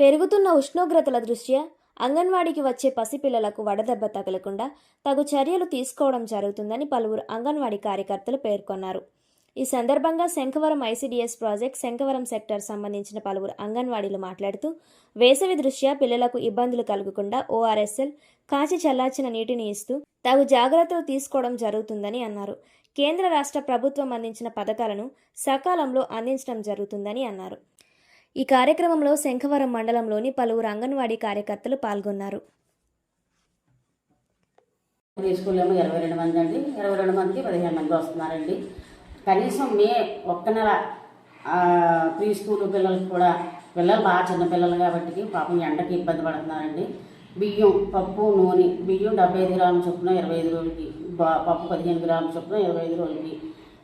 పెరుగుతున్న ఉష్ణోగ్రతల దృష్ట్యా అంగన్వాడీకి వచ్చే పసిపిల్లలకు వడదెబ్బ తగలకుండా తగు చర్యలు తీసుకోవడం జరుగుతుందని పలువురు అంగన్వాడీ కార్యకర్తలు పేర్కొన్నారు. ఈ సందర్భంగా Sankhavaram ICDS project Sankhavaram sector సంబంధించిన పలువురు అంగన్వాడీలు మాట్లాడుతూ వేసవి దృష్ట్యా పిల్లలకు ఇబ్బందులు కలగకుండా ఓఆర్ఎస్ఎల్ కాచి చల్లార్చిన నీటిని ఇస్తూ తగు జాగ్రత్తలు తీసుకోవడం జరుగుతుందని అన్నారు. కేంద్ర రాష్ట్ర ప్రభుత్వం అందించిన పథకాలను సకాలంలో అందించడం జరుగుతుందని అన్నారు. ఈ కార్యక్రమంలో శంఖవరం మండలంలోని పలువురు అంగన్వాడీ కార్యకర్తలు పాల్గొన్నారు. ప్రీ ఇరవై రెండు మంది అండి. ఇరవై రెండు మందికి పదిహేను మంది వస్తున్నారండి. కనీసం మే ఒక్క నెల ప్రీ స్కూల్ పిల్లలకి కూడా పిల్లలు బాగా చిన్న పిల్లలు కాబట్టి పాపం ఎండకి ఇబ్బంది పడుతున్నారండి. బియ్యం పప్పు నూనె బియ్యం డెబ్బై ఐదు గ్రాముల చొప్పున ఇరవై ఐదు రోజులకి పప్పు పదిహేను గ్రాముల చొప్పున ఇరవై ఐదు రోజులకి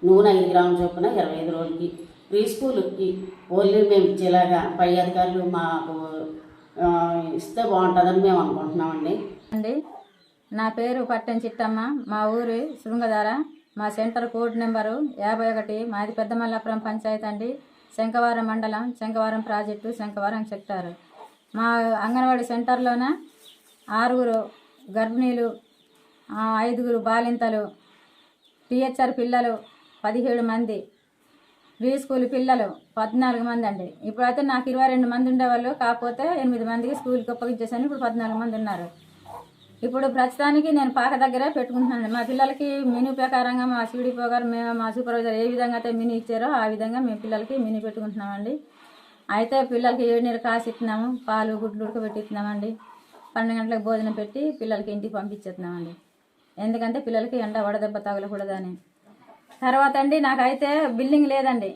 నూనె ఐదు గ్రాముల చొప్పున ఇరవై ఐదు రోజులకి ప్రీ స్కూల్కి ఓన్లీ మేము ఇచ్చేలాగా పై అధికారులు మాకు ఇస్తే బాగుంటుందని మేము అనుకుంటున్నామండి. అండి నా పేరు పట్టం చిట్టమ్మ. మా ఊరు శృంగధార. మా సెంటర్ కోడ్ నెంబరు యాభై ఒకటి మాది పెద్దమల్లాపురం పంచాయతీ అండి. శంఖవరం మండలం శంకవరం ప్రాజెక్టు శంకవరం సెక్టార్. మా అంగన్వాడీ సెంటర్లోన ఆరుగురు గర్భిణీలు ఐదుగురు బాలింతలు టీహెచ్ఆర్ పిల్లలు పదిహేడు మంది స్కూల్ పిల్లలు పద్నాలుగు మంది అండి. ఇప్పుడైతే నాకు ఇరవై రెండు మంది ఉండేవాళ్ళు కాకపోతే ఎనిమిది మందికి స్కూల్కి ఒప్పగించేసాను ఇప్పుడు పద్నాలుగు మంది ఉన్నారు. ఇప్పుడు ప్రస్తుతానికి నేను పాక దగ్గరే పెట్టుకుంటున్నాను మా పిల్లలకి మెనూ ప్రకారంగా మా సిడిపో గారు మేము మా సూపర్వైజర్ ఏ విధంగా అయితే మెనూ ఇచ్చారో ఆ విధంగా మేము పిల్లలకి మెనూ పెట్టుకుంటున్నామండి. అయితే పిల్లలకి ఏడు నీరు కాసి ఇస్తున్నాము. పాలు గుడ్లు ఉడకబెట్టిస్తున్నామండి. పన్నెండు గంటలకు భోజనం పెట్టి పిల్లలకి ఇంటికి పంపించేస్తున్నామండి. ఎందుకంటే పిల్లలకి ఎండ వడదెబ్బ తగలకూడదని. తర్వాత అండి నాకైతే బిల్డింగ్ లేదండి.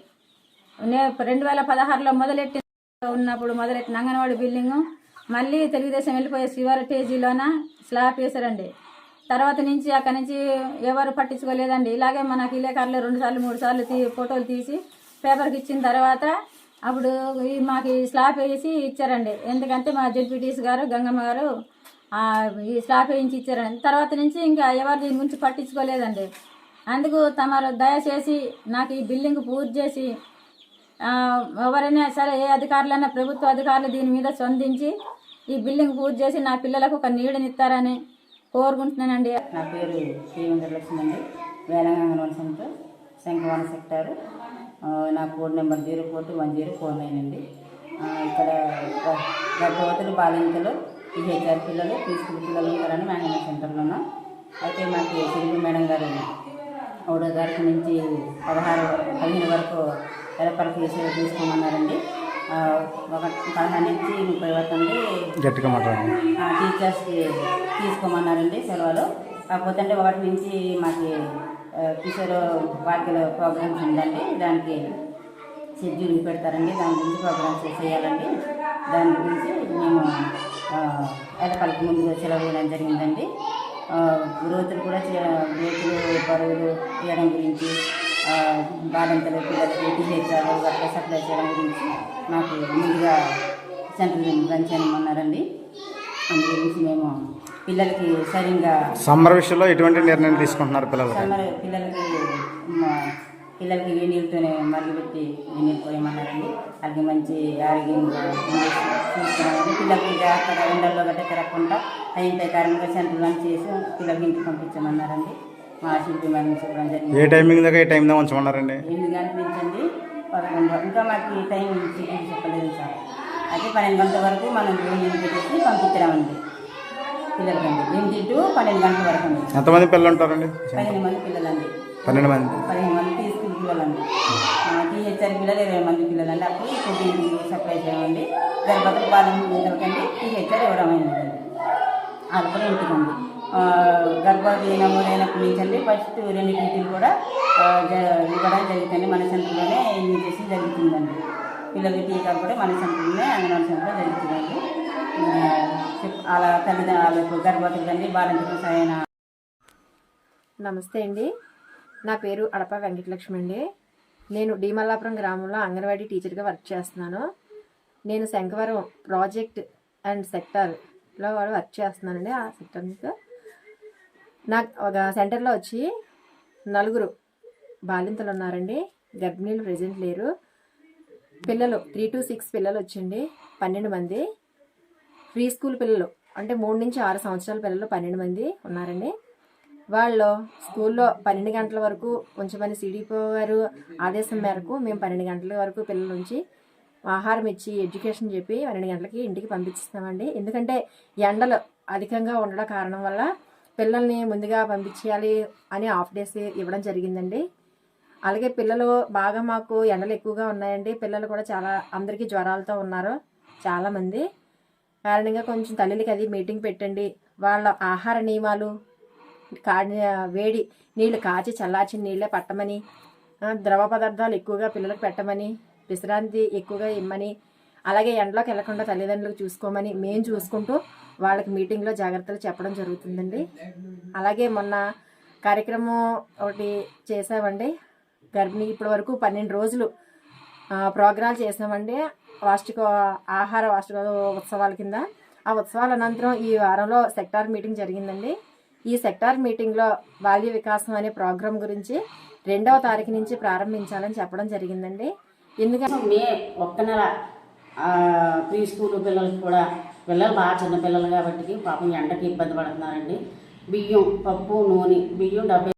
నేను రెండు వేల పదహారులో మొదలెట్టి ఉన్నప్పుడు మొదలెట్టిన అంగన్వాడి బిల్డింగ్ మళ్ళీ తెలుగుదేశం వెళ్ళిపోయే శివారు టేజీలోన స్లాబ్ వేశారండి. తర్వాత నుంచి అక్కడి నుంచి ఎవరు పట్టించుకోలేదండి. ఇలాగే మన విలేకరులు రెండు సార్లు మూడు సార్లు తీ ఫోటోలు తీసి పేపర్కి ఇచ్చిన తర్వాత అప్పుడు ఈ మాకు స్లాబ్ వేసి ఇచ్చారండి. ఎందుకంటే మా జడ్పీటీస్ గారు గంగమ్మ గారు ఈ స్లాబ్ వేయించి ఇచ్చారండి. తర్వాత నుంచి ఇంకా ఎవరు దీని గురించి పట్టించుకోలేదండి. అందుకు తమరు దయచేసి నాకు ఈ బిల్డింగ్ పూర్తి చేసి ఎవరైనా సరే ఏ అధికారులైనా ప్రభుత్వ అధికారులు దీని మీద స్పందించి ఈ బిల్డింగ్ పూర్తి చేసి నా పిల్లలకు ఒక నీడనిస్తారని కోరుకుంటున్నానండి. నా పేరు శ్రీ అండి. Velanga anganwadi center sector. నా code number zero four two one zero four nine అండి. ఇక్కడ గర్భవతులు బాలింతలు పిహెచ్ఆర్ పిల్లలు తీసుకుని పిల్లలు ఉంటారని మేము సెంటర్లో ఉన్నాం. అయితే మాకు సిరిపి మేడం గారు ఒకటో తారీఖు నుంచి పదహారు పదిహేను వరకు ఎలపల ఫీజు తీసుకోమన్నారండి. ఒక పదహారు నుంచి ముప్పై వరకు అండి. గట్టిగా మాట్లాడండి. టీచర్స్కి తీసుకోమన్నారండి సెలవులు. కాకపోతే అంటే ఒకటి నుంచి మాకు కిషోర్ బాలికల ప్రోగ్రామ్స్ ఉందండి. దానికి షెడ్యూల్ పెడతారండి. దాని గురించి ప్రోగ్రామ్స్ చేయాలండి. దాని గురించి మేము ఎలకలకి ముందు సెలవు ఇవ్వడం జరిగిందండి. గ్రోతులు కూడా గ్రోతులు బరువులు తీయడం గురించి బాలింతలు పిల్లలకి టీహెచ్ఆర్ వాటికి సప్లై చేయడం గురించి నాకు ముందుగా సెంట్రల్ చేయమన్నారండి. అందు గురించి మేము పిల్లలకి సరిగ్గా సమ్మర్ విషయంలో ఎటువంటి నిర్ణయం తీసుకుంటున్నారు సమ్మర్ పిల్లలకి పిల్లలకి వేడి నీళ్ళతోనే మరుగుపెట్టి నీళ్ళు పోయమన్నారండి. వాళ్ళకి మంచి ఆరోగ్యంగా చూస్తున్నామండి పిల్లలకి జాగ్రత్తగా ఎండల్లో గట్ట తిరగకుండా అయిన ప్రకారంగా సెంటర్ రన్ చేసి పిల్లలకి ఇంటికి పంపించమన్నారండి. మా శిల్పి జరిగింది. ఏ టైమింగ్ దాకా ఏ టైం ఉంచమన్నారండి? ఎనిమిది గంటల నుంచి అండి పదకొండు. ఇంకా మాకు ఈ టైం చెప్పి చెప్పలేదు సార్. అయితే పన్నెండు గంటల వరకు మనం భోజనం పెట్టేసి పంపించామండి పిల్లలకండి. ఎనిమిది టు పన్నెండు గంటల వరకు ఎంతమంది పిల్లలు ఉంటారండి? పదిహేను మంది పిల్లలండి. పన్నెండు మంది. పదిహేను మంది టీహెచ్ఆర్ పిల్లలు ఇరవై మంది పిల్లలండి. అప్పుడు ఫుడ్ సప్లై చేయమండి తర్వాత బాలం ఇంతకంటే టీహెచ్ఆర్ ఇవ్వడమైనది అది కూడా ఇంటికండి ఆ, గర్భవతి నమోదైనప్పటి నుంచి అండి ఫస్ట్ రెండు టీటీలు కూడా ఇవ్వడం జరుగుతుంది. మన సెంటర్లోనే ఇన్విటేషన్ జరుగుతుందండి. పిల్లలకి టీకా కూడా మన సెంటర్లోనే అంగన్వాడీ సెంటర్లో జరుగుతుందండి. అలా తల్లిదండ్రులకు గర్భవతి గర్భవతులు కండి బాలింతలు సరైన నమస్తే అండి. నా పేరు అడప వెంకటలక్ష్మి అండి. నేను డిమల్లాపురం గ్రామంలో అంగన్వాడీ టీచర్గా వర్క్ చేస్తున్నాను. నేను శంకవరం ప్రాజెక్ట్ అండ్ సెక్టార్లో వర్క్ చేస్తున్నానండి ఆ సెక్టర్ నాకు ఒక సెంటర్లో వచ్చి నలుగురు బాలింతలు ఉన్నారండి. గర్భిణీలు ప్రజెంట్ లేరు. పిల్లలు త్రీ టు సిక్స్ పిల్లలు వచ్చండి పన్నెండు మంది. ప్రీ స్కూల్ పిల్లలు అంటే మూడు నుంచి ఆరు సంవత్సరాల పిల్లలు పన్నెండు మంది ఉన్నారండి. వాళ్ళు స్కూల్లో పన్నెండు గంటల వరకు ఉంచమని సిడిపో గారు ఆదేశం మేరకు మేము పన్నెండు గంటల వరకు పిల్లల నుంచి ఆహారం ఇచ్చి ఎడ్యుకేషన్ చెప్పి పన్నెండు గంటలకి ఇంటికి పంపిస్తున్నామండి ఎందుకంటే ఎండలు అధికంగా ఉండడం కారణం వల్ల పిల్లల్ని ముందుగా పంపించేయాలి అని హాఫ్ డేస్ ఇవ్వడం జరిగిందండి. అలాగే పిల్లలు బాగా మాకు ఎండలు ఎక్కువగా ఉన్నాయండి. పిల్లలు కూడా చాలా అందరికీ జ్వరాలతో ఉన్నారు చాలామంది. కారణంగా కొంచెం తల్లికి అది మీటింగ్ పెట్టండి. వాళ్ళ ఆహార నియమాలు కాడి వేడి నీళ్ళు కాచి చల్లార్చిన నీళ్ళే పట్టమని ద్రవ పదార్థాలు ఎక్కువగా పిల్లలకు పెట్టమని విశ్రాంతి ఎక్కువగా ఇమ్మని అలాగే ఎండలోకి వెళ్ళకుండా తల్లిదండ్రులకు చూసుకోమని మేము చూసుకుంటూ వాళ్ళకి మీటింగ్లో జాగ్రత్తలు చెప్పడం జరుగుతుందండి. అలాగే మొన్న కార్యక్రమం ఒకటి చేసామండి గర్భిణీ ఇప్పటి వరకు పన్నెండు రోజులు ఆ, ప్రోగ్రాలు చేసామండి వార్షిక ఆహార వార్షిక ఉత్సవాల కింద. ఆ ఉత్సవాల అనంతరం ఈ వారంలో సెక్టార్ మీటింగ్ జరిగిందండి. ఈ సెక్టార్ మీటింగ్లో బాల్య వికాసం అనే ప్రోగ్రాం గురించి రెండవ తారీఖు నుంచి ప్రారంభించాలని చెప్పడం జరిగిందండి. ఎందుకంటే మే ఒక్క నెల ప్రీ స్కూల్ పిల్లలకి కూడా పిల్లలు బాగా చిన్న పిల్లలు కాబట్టి పాపం ఎండకి ఇబ్బంది పడుతున్నారండి. బియ్యం పప్పు నూనె బియ్యం డెబ్బై